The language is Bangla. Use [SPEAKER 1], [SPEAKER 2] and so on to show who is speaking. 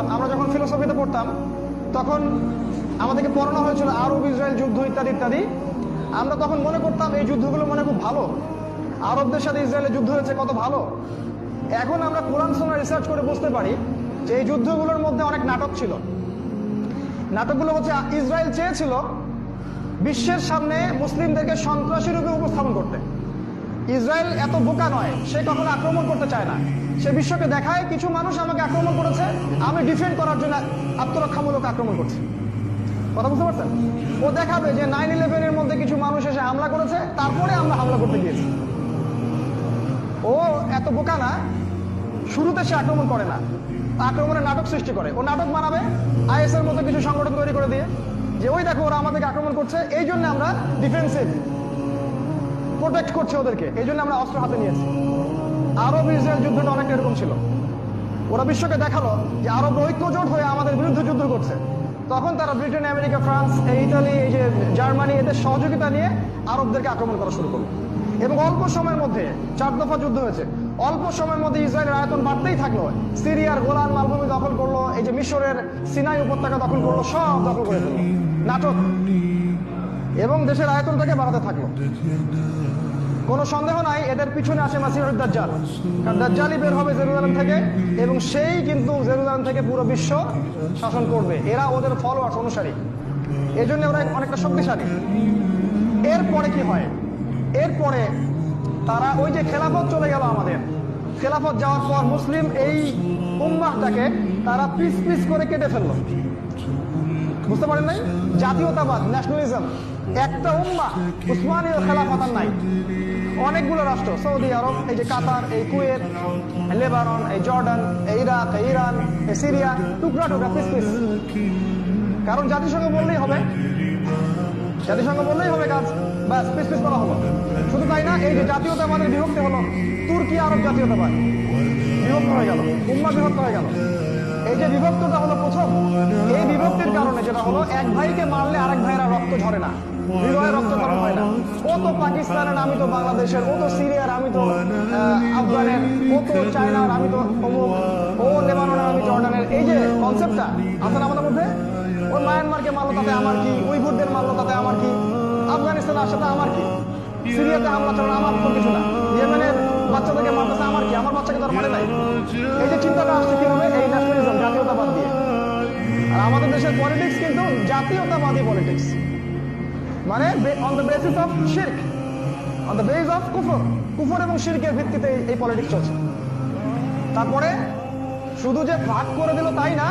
[SPEAKER 1] পড়তাম, আমরা যখন ফিলোসফিতে পড়তাম, তখন আমাদেরকে পড়ানো হয়েছিল আরব, ইসরায়েল যুদ্ধ ইত্যাদি ইত্যাদি। আমরা তখন মনে করতাম এই যুদ্ধগুলো মনে খুব ভালো। আরবদের সাথে ইসরায়েলের যুদ্ধ হয়েছে কত ভালো। এখন আমরা কোরআন সোনা রিসার্চ করে বুঝতে পারি যে এই যুদ্ধগুলোর মধ্যে অনেক নাটক ছিল। নাটকগুলো হচ্ছে ইসরায়েল চেয়েছিল বিশ্বের সামনে মুসলিমদেরকে সন্ত্রাসী রূপে উপস্থাপন করতে। ইসরায়েল এত বোকা নয়, সে কখনো আক্রমণ করতে চায় না। সে বিশ্বকে দেখায়, কিছু মানুষ আমাকে আক্রমণ করেছে, আমি ডিফেন্ড করার জন্য আত্মরক্ষামূলক আক্রমণ করছি। কথা বুঝতে পারছেন? ও দেখাবে যে নাইন ইলেভেনের মধ্যে কিছু মানুষ এসে হামলা করেছে, তারপরে আমরা হামলা করতে গিয়েছি। ও এত বোকা না, শুরুতে সে আক্রমণ করে না। আক্রমণের নাটক সৃষ্টি করে। ও নাটক বানাবে, আইএস এর মতো কিছু সংগঠন তৈরি করে দিয়ে, যে ওই দেখো ওরা আমাদেরকে আক্রমণ করছে, এই জন্য আমরা ডিফেন্সিভ প্রোটেক্ট করছে ওদেরকে। এই জন্য আমরা অস্ত্র হাতে নিয়েছি। আরব ইসরায়েল যুদ্ধটা অনেকটা এরকম ছিল। ওরা বিশ্বকে দেখাল যে আরব ঐক্যজোট হয়ে আমাদের বিরুদ্ধে যুদ্ধ করছে। তখন তারা ব্রিটেন, আমেরিকা, ফ্রান্স ইতালি, এই যে জার্মানি, এদের সহযোগিতা নিয়ে আরবদেরকে আক্রমণ করা শুরু করল। এবং অল্প সময়ের মধ্যে চার দফা যুদ্ধ হয়েছে। অল্প সময়ের মধ্যে ইসরায়েলের আয়তন বাড়তেই থাকল। সিরিয়ার গোলান মালভূমি দখল করল, এই যে মিশরের সিনাই উপত্যকা দখল করল, সব দখল করে ফেলল। নাটক। এবং দেশের আয়তন আয়তনটাকে বাড়াতে থাকল। কোনো সন্দেহ নাই, এদের পিছনে আসে মাসিহুদ দাজ্জাল। কারণ দাজ্জালই বের হবে জেরুজালেম থেকে, এবং সেই কিন্তু জেরুজালেম থেকে পুরো বিশ্ব শাসন করবে। এরা ওদের ফলোয়ার্স অনুসারী। এই জন্য ওরা অনেকটা শক্তিশালী। এরপরে কি হয়? এরপরে তারা ওই যে খেলাফত চলে গেল আমাদের। খেলাফত যাওয়ার পর মুসলিম এই উম্মাহটাকে তারা পিস পিস করে কেটে ফেলল। বুঝতে পারেন নাই? জাতীয়তাবাদ ন্যাশনালিজম একটা উম্মা উসমানীয় খেলাফত আর নাই। অনেকগুলো রাষ্ট্র, সৌদি আরব, এই যে কাতার, এই কুয়েত লেবানন, এই জর্ডান, এই ইরাক, এই ইরান, এই সিরিয়া, টুকরা টুকরা পিস কারণ জাতিসংঘ বললেই হবে। জাতিসংঘ বললেই হবে কাজ। ব্যাস, পিস করা হলো। শুধু তাই না, এই যে জাতীয়তাবাদের বিভক্তি হলো, তুর্কি আরব জাতীয়তাবাদ। বিভক্ত হয়ে গেল। উম্মা বিভক্ত হয়ে গেল। এই যে বিভক্তটা হলো প্রথম, এই বিভক্তির কারণে যেটা হলো, এক ভাইকে মারলে আরেক ভাইয়েরা রক্ত ঝরে না ও বাংলাদেশের ও ও ও এই যে কনসেপ্টটা আছে আমাদের মধ্যে? ওই মায়ানমারকে মারলো আমার কি? উইঘুরদের মারলো তাতে আমার কি? আফগানিস্তানে আসলে আমার কি? সিরিয়াতে আমার কিছু না। ইয়েমেনের বাচ্চাদেরকে মারতেছে আমার কি? আমার বাচ্চাকে তো আর নাই। এই যে চিন্তাটা আসছে কীভাবে? জাতীয়তাবাদী পলিটিক্স মানে অন দ্য বেসিস অফ শির্ক অন দ্য বেস অফ কুফর কুফর এবং শির্কের ভিত্তিতে এই- পলিটিক্স চলছে। তারপরে শুধু যে ভাগ করে দিল তাই না